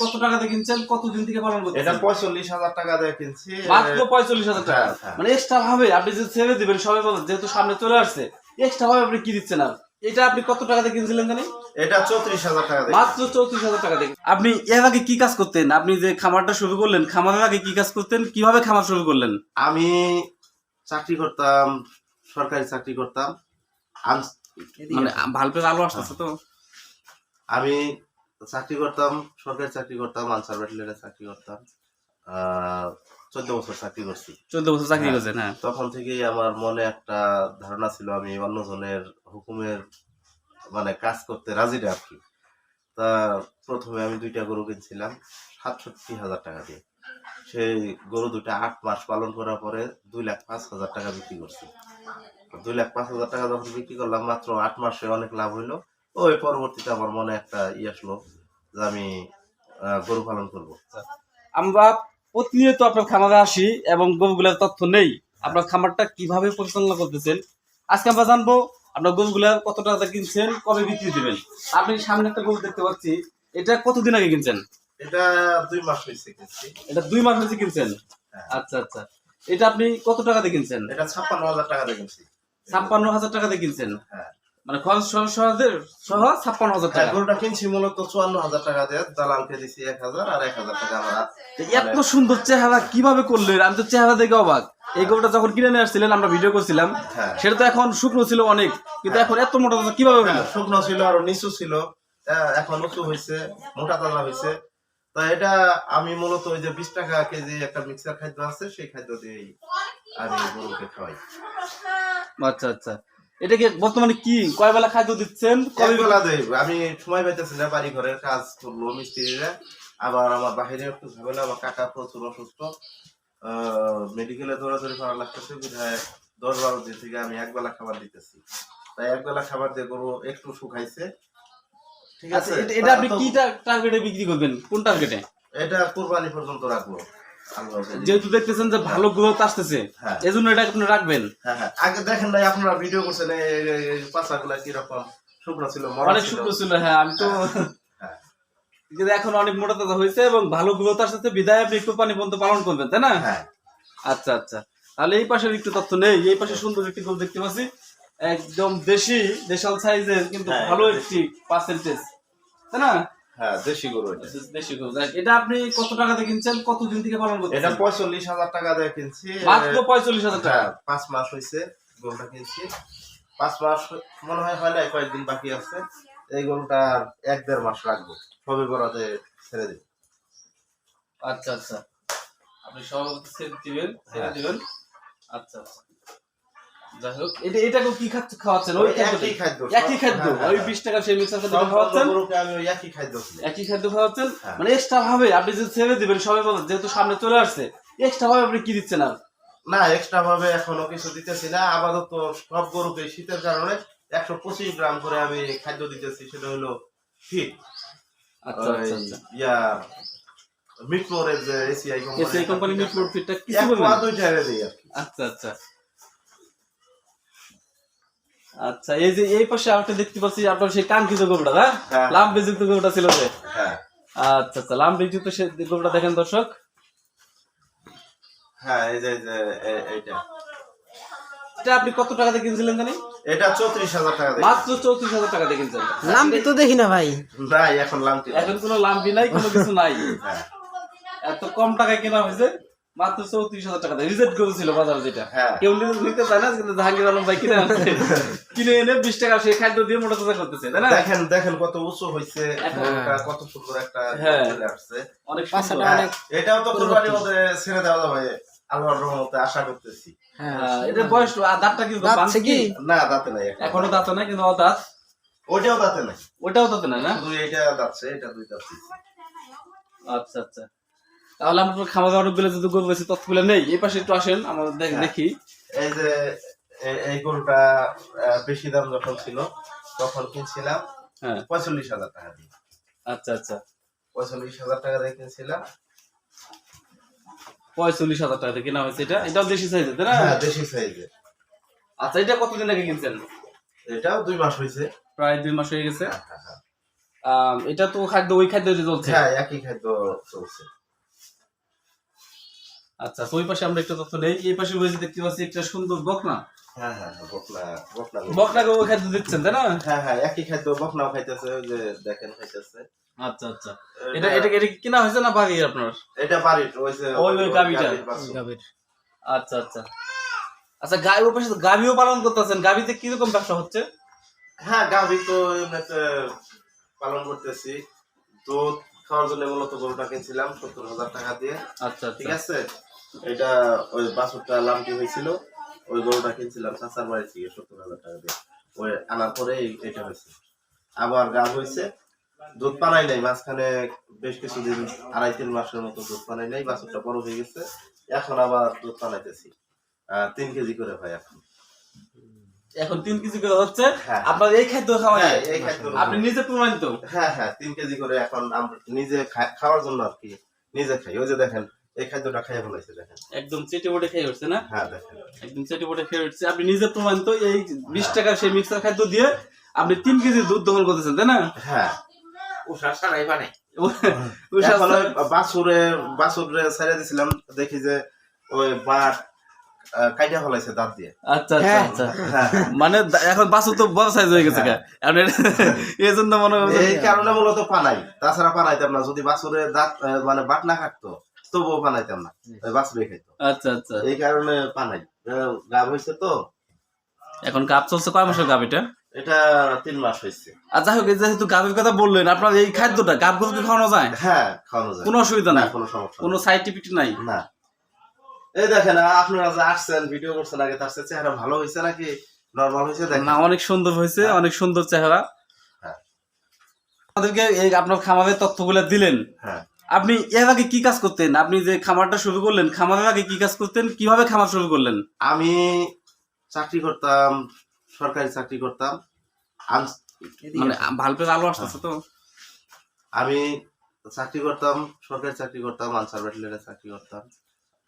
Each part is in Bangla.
কত টাকাতে কিনছেন? কতদিন থেকে পালন করছেন এটা পঁয়তাল্লিশ হাজার টাকা দিয়ে কিনছি। মাত্র পঁয়তাল্লিশ হাজার টাকা? হ্যাঁ, হ্যাঁ। মানে এক্সট্রা ভাবে আপনি যে ছেড়ে দিবেন সবাই বলেন যেহেতু সামনে চলে আসছে এক্সট্রা ভাবে আপনি কি দিচ্ছেন আর? এটা আপনি কত টাকাতে কিনছিলেন জানি এটা চৌত্রিশ হাজার টাকা দিয়ে মাত্র চৌত্রিশ হাজার টাকা দিয়ে। আপনি এর আগে কি কাজ করতেন? আপনি যে খামারটা শুরু করলেন খামারের আগে কি কাজ করতেন? কীভাবে খামার শুরু করলেন? আমি চাকরি করতাম সরকারি চাকরি করতাম। মানে ভালপের আলো আসতেছে তো। আমি চাকরি করতাম সরকারি চাকরি করতাম আনসার ব্যাটালিয়নে চাকরি করতাম। চোদ্দ বছর চাকরি করছি। চোদ্দ বছর চাকরি হ্যাঁ। করছেন হ্যাঁ। তখন থেকেই আমার মনে একটা ধারণা ছিল আমি অন্যজনের হুকুমের মানে কাজ করতে রাজি না আর কি। তা প্রথমে আমি দুইটা গরু কিনছিলাম সাতষট্টি হাজার টাকা দিয়ে। সেই গরু দুইটা আট মাস পালন করার পরে দুই লাখ পাঁচ হাজার টাকা বিক্রি করছি। দুই লাখ পাঁচ হাজার টাকা যখন বিক্রি করলাম মাত্র আট মাসে অনেক লাভ হইল। ওই পরবর্তীতে আমার মনে একটা ই আসলো যে আমি গরু পালন করব। আমরা প্রতিনিয়ত আপনার খামারে আসি এবং গরুগুলার তথ্য নেই। আপনার খামারটা কীভাবে পরিচালনা করতেছেন? আজকে আমরা জানব আপনার গরুগুলা কত টাকা কিনছেন কবে বিক্রি দিবেন। আপনি সামনে একটা গরু দেখতে পাচ্ছি। এটা কতদিন আগে কিনছেন? এটা দুই মাস হয়েছে কিনছি। এটা দুই মাস হয়েছে কিনছেন? হ্যাঁ। আচ্ছা আচ্ছা। এটা আপনি কত টাকা দিয়ে কিনছেন? এটা ছাপ্পান্ন হাজার টাকা দিয়ে কিনছি। ছাপ্পান্ন হাজার টাকা দিয়ে কিনছেন? হ্যাঁ। মানে খরচ সহ সহ- ছাপ্পান্ন হাজার হ্যাঁ, টাকা। গরুটা কিনছি মূলত চুয়ান্ন হাজার টাকা দিয়ে দালালকে দিছি এক হাজার আর এক হাজার টাকা আমার এত সুন্দর চেহারা কীভাবে করলেন আমি তো চেহারা দেখে অবাক। এই গরুটা যখন কিনে নিয়ে আসছিলেন আমরা ভিডিও করছিলাম। হ্যাঁ। সেটা তো এখন শুকনো ছিল অনেক। কিন্তু এখন এত মোটা তাজা কীভাবে হলো? হ্যাঁ, শুকনো ছিল আর নিচু ছিল। হ্যাঁ, এখন উঁচু হয়েছে মোটা তাজা হয়েছে। তা এটা আমি মূলত ওই যে বিশ টাকা কেজি একটা মিক্সার খাদ্য আছে সেই খাদ্য দিয়েই আমি গরুকে খাওয়াই। আচ্ছা আচ্ছা। এটাকে বর্তমানে কি কয় বেলা খাদ্য দিচ্ছেন? কবে বেলা দেই। আমি সময় পাইতেছি না বাড়ি ঘরের কাজ করল মিস্ত্রিরা। আবার আমার বাহিরে একটু ঝামেলা আমার কাকা প্রচুর অসুস্থ। মেডিকেলে দৌড়াদৌড়ি করা লাগতেছে বিধায় দশ বারো দিন থেকে আমি এক বেলা খাবার দিতেছি। তাই এক বেলা খাবার দিয়ে গরু একটু শুকাইছে। ঠিক আছে এটা- আপনি কি টার্গেটে বিক্রি করবেন? কোন টার্গেটে এটা কোরবানি পর্যন্ত রাখব। যেহেতু দেখতেছেন যে ভালো গ্রোথ আসতেছে হ্যাঁ। এজন্য এটা আপনি রাখবেন। হ্যাঁ হ্যাঁ। আগে দেখেন নাই আপনারা ভিডিও করছেন পাশাগুলা কীরকম? শুকনো ছিল অনেক ছিল। ছিল হ্যাঁ আমি তো। এখন অনেক মোটা তাজা হয়েছে এবং ভালো গ্রোথ আসতেছে। বিদায় আপনি একটু পানি পর্যন্ত পালন করবেন তাই না? আচ্ছা আচ্ছা। তাহলে এই পাশের একটু তথ্য নেই। এই পাশে সুন্দর একটি গরু দেখতে পাচ্ছি। একদম দেশি দেশাল সাইজের কিন্তু ভালো একটি পার্সেন্টেজ তাই না? হ্যাঁ দেশি গরু এটা। দেশি গরু। এটা আপনি কত টাকাতে কিনছেন? কতদিন থেকে পালন এটা পঁয়তাল্লিশ হাজার টাকা দিয়ে কিনছি। মাত্র পঁয়তাল্লিশ হাজার টাকা? হ্যাঁ, পাঁচ মাস হয়েছে গরুটা কিনছি। পাঁচ মাস মনে হয় হয় নাই কয়েকদিন বাকি আছে। এই গরুটা এক দেড় মাস রাখব। সবে বরাতে ছেড়ে দিই আচ্ছা আচ্ছা। আপনি সভাপতি ছেড়ে দিবেন ছেড়ে হ্যাঁ। দিবেন। আচ্ছা আচ্ছা। যাই হোক এটা এটাকে কি খাচ্ছে? খাওয়াচ্ছেন ওই ওই একই খাদ্য একই খাদ্য। হ্যাঁ, ওই। বিশ টাকা সেই মিক্সার খাদ্য সব খাওয়াচ্ছেন? গরুকে একই খাদ্য একই খাদ্য খাওয়াচ্ছেন। মানে এক্সট্রা ভাবে আপনি যে ছেড়ে দিবেন সবাই বলেন যেহেতু সামনে চলে আসছে এক্সট্রা ভাবে আপনি কি দিচ্ছেন আর? না এক্সট্রা ভাবে এখনও কিছু দিতেছি না। আপাতত সব গরুকে শীতের কারণে একশো পঁচিশ গ্রাম করে আমি খাদ্য দিতেছি সেটা হলো ফিট আচ্ছা আচ্ছা আচ্ছা। ইয়া মিটমোরের যে এসিআই কোম্পানি মিট ফিটটা কিছু দুইটা এনে দিই কি। আচ্ছা আচ্ছা। আচ্ছা এই যে এই পাশে আরেকটা দেখতে পাচ্ছি আপনার সেই কাঙ্ক্ষিত গোবরটা হ্যাঁ হ্যাঁ। লাভ বেযুক্ত গোবরটা ছিল যে। হ্যাঁ। আচ্ছা আচ্ছা লাভ বেযুক্ত সে গোবরটা দেখেন দর্শক। হ্যাঁ এই যে এই যে এইটা। এটা আপনি কত টাকাতে কিনছিলেন জানি? এটা চৌত্রিশ হাজার টাকা মাত্র চৌত্রিশ হাজার টাকা দিয়ে কিনছেন। তো দেখি না ভাই। নাই এখন এখন কোনো লাম্বি নাই কোনো কিছু নাই। হ্যাঁ। এত কম টাকায় কেনা হয়েছে। মাত্র চৌত্রিশ হাজার টাকা রিজেক্ট করেছিল বাজারে যেটা। হ্যাঁ। কেউ নিতে- নিতে চায় না কিন্তু জাহাঙ্গীর আলম ভাই কিনে আনছে। কিনে এনে বিশ টাকা সেই খাদ্য দিয়ে মোটা তাজা করতেছে তাই না? দেখেন দেখেন কত উঁচু হয়েছে কত সুন্দর একটা হ্যাঁ। চলে আসছে। অনেক হ্যাঁ, এটাও তো কোরবানির মধ্যে ছেড়ে দেওয়া যাবে আল্লাহর রহমতে আশা করতেছি। হ্যাঁ। হ্যাঁ, এটা বয়স আর দাঁতটা কিন্তু কি? না দাঁতে নাই এখনও। দাঁত নাই কিন্তু দাঁত ওইটাও দাঁতে নাই। ওটাও দাঁত নাই না? শুধু এইটা দাঁতছে এটা দুই দাঁত। আচ্ছা আচ্ছা। তাহলে আমরা খাওয়া দাওয়ারগুলো যদি গরু বেশি তথ্যগুলো নেই। এই পাশে একটু আসেন আমরা দেখ- হ্যাঁ। দেখি। এই যে এই গরুটা বেশি দাম যখন ছিল তখন কিনছিলাম হ্যাঁ। পঁয়তাল্লিশ হাজার টাকা দিয়ে। আচ্ছা আচ্ছা। পঁয়তাল্লিশ হাজার টাকা দিয়ে কিনছিলাম। পঁয়তাল্লিশ হাজার টাকা দিয়ে কেনা হয়েছে এটা? এটাও দেশি সাইজের তাই না? হ্যাঁ দেশি সাইজের। আচ্ছা এটা কতদিন আগে কিনছেন? এটাও দুই মাস হয়েছে। প্রায় দুই মাস হয়ে গেছে। এটা তো খাদ্য ওই খাদ্য চলছে? হ্যাঁ একই খাদ্য চলছে। আচ্ছা তো ওই পাশে আমরা একটা তথ্য নেই। এই পাশে রয়েছে দেখতে পাচ্ছি একটা সুন্দর বকনা। হ্যাঁ হ্যাঁ হ্যাঁ, বকনা বকনা। বকনাকে ওই খাদ্য দিচ্ছেন তাই না? হ্যাঁ হ্যাঁ একই খাদ্য বকনাও খাইতেছে ওই যে দেখেন খাইতেছে। আচ্ছা আচ্ছা। এটা এটা এটা কিনা হয়েছে না বাড়ি আপনার? এটা বাড়ির ওই যে ওই ওই গাভীটা। গাভীর বাছুর। আচ্ছা আচ্ছা। আচ্ছা গাই ওই পাশে গাভিও পালন করতেছেন। গাভিতে কীরকম ব্যবসা হচ্ছে? হ্যাঁ গাভী তো এমনিতে পালন করতেছি। দুধ খাওয়ার জন্য মূলত গরুটা কিনছিলাম সত্তর হাজার টাকা দিয়ে। আচ্ছা ঠিক আচ্ছা আছে? এটা ওই বাছুরটা লামটি হয়েছিল ওই গরুটা কিনছিলাম চাচার বাড়ি থেকে সত্তর হাজার টাকা দিয়ে। ওই আনার পরে এটা হয়েছে। আবার গাভ হয়েছে দুধ পানাই নাই মাঝখানে বেশ কিছুদিন আড়াই তিন মাসের মতো দুধ পানাই নাই বাছুরটা বড় হয়ে গেছে এখন আবার দুধ পানাইতেছি। আহ, তিন কেজি করে হয় এখন। এখন তিন কেজি করে হচ্ছে? হ্যাঁ। আপনার এই খাদ্য খাওয়াই হ্যাঁ, এই খাদ্য আপনি নিজে প্রমাণিত? হ্যাঁ হ্যাঁ তিন কেজি করে এখন আমরা নিজে খাওয়ার জন্য আর কি নিজে খাই। ওই যে দেখেন এই খাদ্যটা খাইয়ে ফেলাইছে দেখেন। একদম চেটে বটে খেয়ে উঠছে না? হ্যাঁ দেখেন। একদম চেটে বটে খেয়ে উঠছে। আপনি নিজে প্রমাণিত এই বিশ টাকার সেই মিক্সার খাদ্য দিয়ে আপনি তিন কেজি দুধ দখল করতেছেন তাই না? হ্যাঁ। উষা সারাই বানাই ছেড়ে দিছিলাম দেখি যে ওই বাট কাইটা ফেলাইছে দাঁত দিয়ে। আচ্ছা আচ্ছা আচ্ছা। হ্যাঁ। মানে এখন বাসু তো বড় সাইজ হয়ে গেছে গা। এখন এটা- এই জন্য মনে হয় এই কারণে মূলত পানাই। তাছাড়া পানাইতাম না। যদি বাছুরে দাঁত মানে বাট না কাটতো তবুও পানাইতাম না। ওই খাইতো। আচ্ছা আচ্ছা। এই কারণে পানাই গাভ হয়েছে তো। এখন কাপ চলছে কয় মাসের গাপ এটা? এটা তিন মাস হয়েছে আর যাই হোক যেহেতু গাভীর কথা বললেন আপনার এই খাদ্যটা গাভ গরুকে খাওয়ানো যায়? হ্যাঁ খাওয়ানো যায়। কোনো অসুবিধা নাই? কোনো সমস্যা কোনো সাইড ইফেক্ট নাই? না। এই দেখেন আপনারা যে আসছেন ভিডিও করছেন আগে তার চেহারা ভালো হয়েছে নাকি? নর্মাল হয়েছে দেখেন। না অনেক সুন্দর হয়েছে হ্যাঁ। অনেক সুন্দর চেহারা। হ্যাঁ। আমাদেরকে এই আপনার খামারের তথ্যগুলো দিলেন। হ্যাঁ। আপনি এর আগে কি কাজ করতেন? আপনি যে খামারটা শুরু করলেন খামারের আগে কি কাজ করতেন? কীভাবে খামার শুরু করলেন? আমি চাকরি করতাম সরকারি চাকরি করতাম। আম- মানে ভালপের আলো আসতেছে তো। আমি চাকরি করতাম সরকারি চাকরি করতাম আনসার ব্যাটালিয়নে চাকরি করতাম।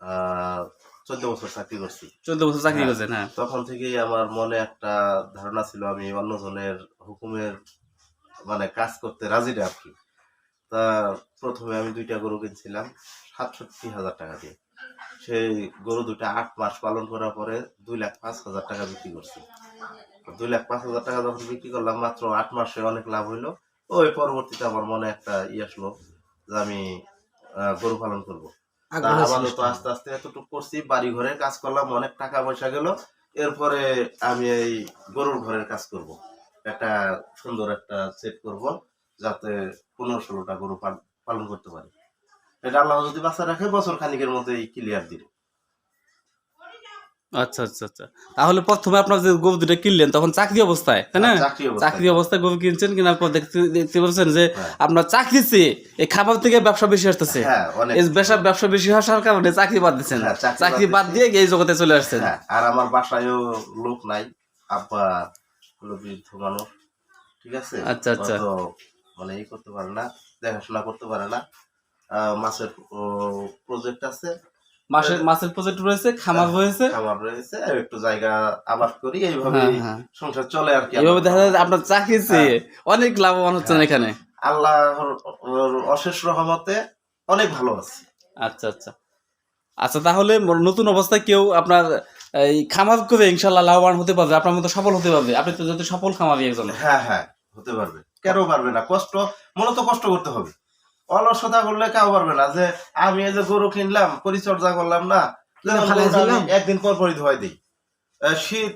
আহ, চোদ্দ বছর চাকরি করছি। চোদ্দ বছর চাকরি হ্যাঁ। করছেন হ্যাঁ। তখন থেকেই আমার মনে একটা ধারণা ছিল আমি অন্যজনের হুকুমের মানে কাজ করতে রাজি না আর কি। তা প্রথমে আমি দুইটা গরু কিনছিলাম সাতষট্টি হাজার টাকা দিয়ে। সেই গরু দুটা আট মাস পালন করার পরে দুই লাখ পাঁচ হাজার টাকা বিক্রি করছি। দুই লাখ পাঁচ হাজার টাকা যখন বিক্রি করলাম মাত্র আট মাসে অনেক লাভ হইল। ওই পরবর্তীতে আমার মনে একটা ই আসলো যে আমি গরু পালন করব। তা আস্তে আস্তে এতটুকু করছি বাড়ি ঘরের কাজ করলাম অনেক টাকা পয়সা গেল। এরপরে আমি এই গরুর ঘরের কাজ করব। একটা সুন্দর একটা সেট করব। যাতে পনেরো ষোলোটা গরু পালন করতে পারি। এটা আল্লাহ যদি বাচ্চা রাখে বছর খানিকের মধ্যেই ক্লিয়ার দিল আচ্ছা আচ্ছা আচ্ছা। তাহলে প্রথমে আপনার যে গরু দুটো কিনলেন তখন চাকরি অবস্থায় তাই না? চাকরি অবস্থায়। চাকরি গরু কিনছেন কেনার পর দেখতে পাচ্ছেন যে হ্যাঁ। আপনার চাকরি চেয়ে এই খাবার থেকে ব্যবসা বেশি আসতেছে। হ্যাঁ এই ব্যবসা ব্যবসা বেশি আসার কারণে চাকরি বাদ দিচ্ছেন। হ্যাঁ, চাকরি বাদ দিয়ে এই জগতে চলে আসছেন। হ্যাঁ আর আমার বাসায়ও লোক নাই আব্বা বৃদ্ধ মানুষ ঠিক আছে? আচ্ছা, আচ্ছা। মানে ই করতে পারে না দেখাশোনা করতে পারে না। মাছের প্রজেক্ট আছে। মাসের মাছের প্রজেক্ট রয়েছে খামার রয়েছে। খামার রয়েছে একটু জায়গা আবাদ করি এইভাবে হ্যাঁ, হ্যাঁ। সংসার চলে আর কি এইভাবে দেখা যায় আপনার চাকরি চেয়ে অনেক লাভবান হচ্ছেন হ্যাঁ। এখানে। আল্লাহর অশেষ রহমতে অনেক ভালো আছে। আচ্ছা আচ্ছা। আচ্ছা তাহলে নতুন অবস্থায় কেউ আপনার এই খামার করে ইনশাল্লাহ লাভবান হতে পারবে আপনার মতো সফল হতে পারবে। আপনি তো যদি সফল খামারি একজন। হ্যাঁ হ্যাঁ হতে পারবে। কেন পারবে না। কষ্ট মূলত কষ্ট করতে হবে। অলসতা করলে কেউ পারবে না যে আমি এই যে গরু কিনলাম পরিচর্যা করলাম না। একদিন পর পরই ধোয়াই দিই। শীত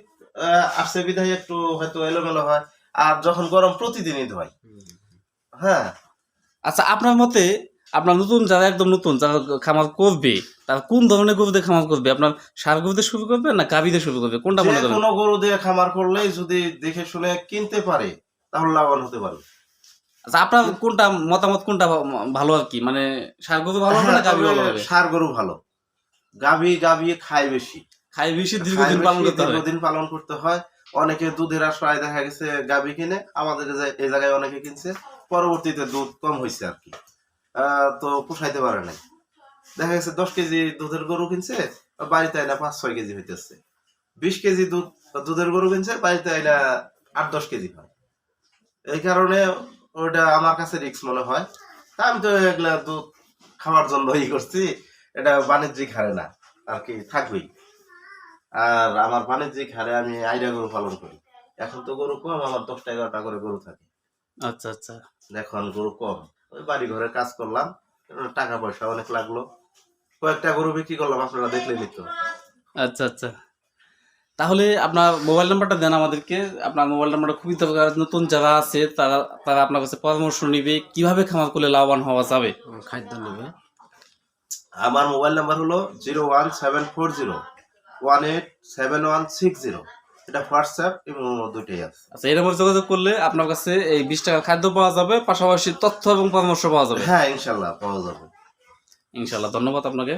আসছে বিধায় একটু হয়তো এলোমেলো হয় আর যখন গরম প্রতিদিনই ধোয়াই। হ্যাঁ। আচ্ছা আপনার মতে আপনার নতুন যারা একদম নতুন যারা খামার করবে তারা কোন ধরনের গরু দিয়ে খামার করবে? আপনার সার গরু দিয়ে শুরু করবে না গাভী দিয়ে শুরু করবে? কোনটা মনে করেন? কোনো গরু দিয়ে খামার করলেই যদি দেখে শুনে কিনতে পারে তাহলে লাভবান হতে পারবে। আচ্ছা আপনার কোনটা মতামত কোনটা ভালো আর কি? মানে সার গরু ভালো হবে না হ্যাঁ, গাভী ভালো হবে? ষাঁড় গরু ভালো। গাভী গাভী খায় বেশি। খাই বেশি দীর্ঘদিন পালন করতে হবে। দীর্ঘদিন পালন করতে হয়। অনেকে দুধের আশ্রয় দেখা গেছে গাভী কিনে আমাদের এই জায়গায় অনেকে কিনছে। পরবর্তীতে দুধ কম হয়েছে আর কি। আহ, তো পোষাইতে পারে নাই। দেখা গেছে দশ কেজি দুধের গরু কিনছে বাড়িতে আইনা পাঁচ ছয় কেজি হইতেছে। বিশ কেজি দুধ দুধের গরু কিনছে বাড়িতে আইনা আট দশ কেজি হয়। এই কারণে ওটা আমার কাছে রিক্স মনে হয়। তা আমি তো এগুলা দুধ খাওয়ার জন্য ই করছি এটা বাণিজ্যিক হারে না আর কি থাকবেই। আর আমার বাণিজ্যিক হারে আমি আইডিয়া গরু পালন করি। এখন তো গরু কম আমার দশটা এগারোটা করে গরু থাকে। আচ্ছা আচ্ছা। এখন গরু কম ওই বাড়ি ঘরে কাজ করলাম টাকা পয়সা অনেক লাগল। কয়েকটা গরু বিক্রি করলাম আপনারা দেখলে নিত আচ্ছা আচ্ছা। তাহলে আপনার মোবাইল নাম্বারটা দেন আমাদেরকে। আপনার মোবাইল নাম্বারটা খুবই দরকার। নতুন যারা আছে তারা তারা আপনার কাছে পরামর্শ নিবে কীভাবে খামার করলে লাভবান হওয়া যাবে। খাদ্য নেবে। আমার মোবাইল নাম্বার হলো zero one seven four zero one eight seven one six zero. এটা হোয়াটসঅ্যাপ এবং দুটোই আছে। আচ্ছা এর উপর যোগাযোগ করলে আপনার কাছে এই বিশ টাকার খাদ্য পাওয়া যাবে পাশাপাশি তথ্য এবং পরামর্শ পাওয়া যাবে। হ্যাঁ ইনশাল্লাহ পাওয়া যাবে। ইনশাল্লাহ ধন্যবাদ আপনাকে।